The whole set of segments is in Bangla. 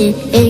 গম্বুজের নিচে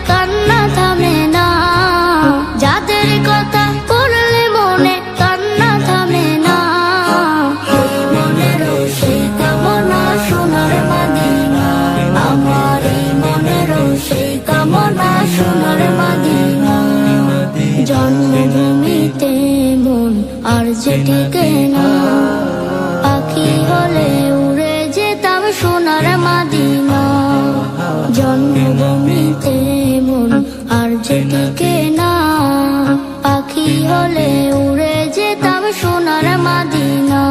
যেটিকে না পাখি হলে উড়ে যেতাম সোনার মাদিনা। জন্মভূমিতে মন আর যেটিকে না পাখি হলে উড়ে যেতাম সোনার মাদিনা।